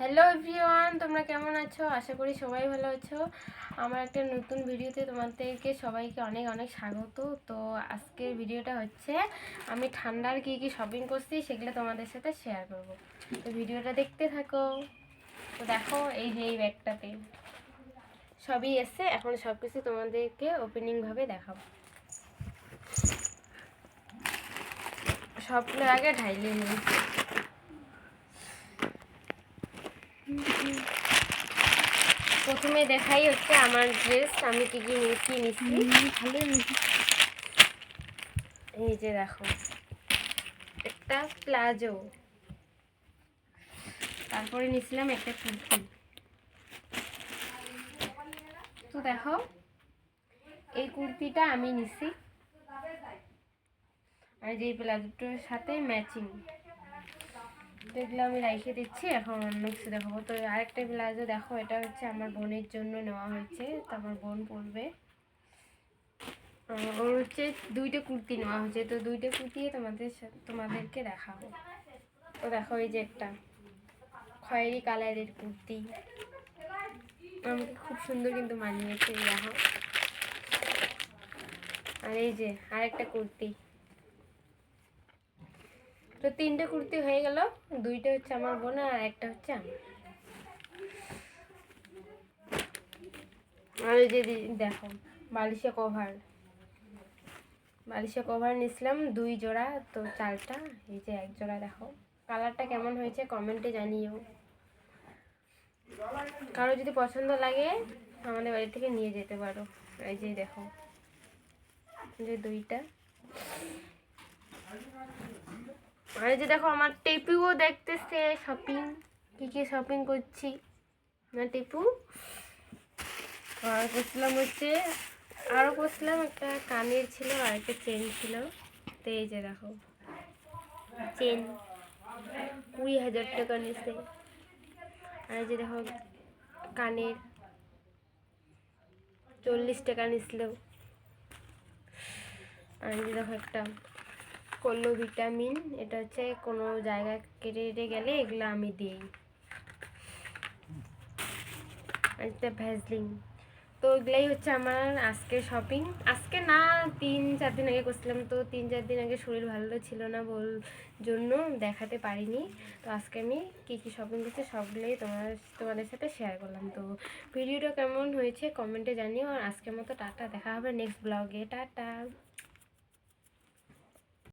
Hello everyone তোমরা কেমন আছো? আশা করি সবাই ভালো আছো। আমার একটা নতুন ভিডিওতে তোমাদেরকে সবাইকে অনেক অনেক স্বাগত। তো আজকের ভিডিওটা হচ্ছে, আমি ঠান্ডার কী কী শপিং করছি সেগুলো তোমাদের সাথে শেয়ার করব। তো ভিডিওটা দেখতে থাকো। তো দেখো, এই যে এই ব্যাগটাতে। সবই এসছে, এখন সব কিছু তোমাদেরকে ওপেনিংভাবে দেখাবো। সবগুলো আগে ঢাইলে নিই। প্রথমে দেখাই হচ্ছে আমার ড্রেস আমি কি কি নিয়েছি নিচ্ছি। এই যে দেখো একটা প্লাজো। তারপরে নিয়েছিলাম একটা কুর্তি। তো দেখো এই কুর্তিটা আমি নিছি। আর যে প্লাজোটার সাথে ম্যাচিং এগুলো আমি রাইখে দিচ্ছি, এখন কিছু দেখাবো। তো আরেকটা ব্লাউজও দেখো, এটা হচ্ছে আমার বোনের জন্য নেওয়া হয়েছে, তো আমার বোন পরবে। ওর হচ্ছে দুইটা কুর্তি নেওয়া হয়েছে, তো দুইটা কুর্তি তোমাদের তোমাদেরকে দেখাবো। তো দেখো এই যে একটা, খয়েরি কালারের কুর্তি। আমাকে খুব সুন্দর কিন্তু মানিয়েছে, দেখো। আর এই যে আরেকটা কুর্তি। তো তিনটে কুর্তি হয়ে গেল। দুইটা হচ্ছে আমার বোন আর একটা হচ্ছে আমার আর যে দেখো, বালিশে কভার বালিশে কভার নিছিলাম, দুই জোড়া, তো চারটা, এই যে এক জোড়া দেখো। কালারটা কেমন হয়েছে কমেন্টে জানিও। কারও যদি পছন্দ লাগে, আমাদের বাড়ি থেকে নিয়ে যেতে পারো। এই যে দেখো যে দুইটা। আর এই যে দেখো, আমার টেপুও দেখতেছে শপিং কি কি শপিং করছি। না, টেপু? আর করছিলাম হচ্ছে আরও করছিলাম, একটা কানের ছিল, আর একটা চেন ছিল। তো এই যে দেখো চেন কুড়ি হাজার টাকা নিছে। আর এই যে দেখো, কানের চল্লিশ টাকা নিছিল। আর এই যে দেখো একটা করল ভিটামিন এটা হচ্ছে কোনো জায়গায় কেটে কেটে গেলে এগুলো আমি দিই। একটা ভ্যাসলিন তো এগুলাই হচ্ছে আমার আজকে শপিং আজকে না, তিন চার দিন আগে করছিলাম, তো তিন চার দিন আগে শরীর ভালো ছিল না বল জন্য দেখাতে পারিনি। তো আজকে আমি কী কী শপিং করছি সবগুলোই তোমার, তোমাদের সাথে শেয়ার করলাম। তো ভিডিওটা কেমন হয়েছে কমেন্টে জানিও। আর আজকের মতো টাটা, দেখা হবে নেক্সট ব্লগে টাটা।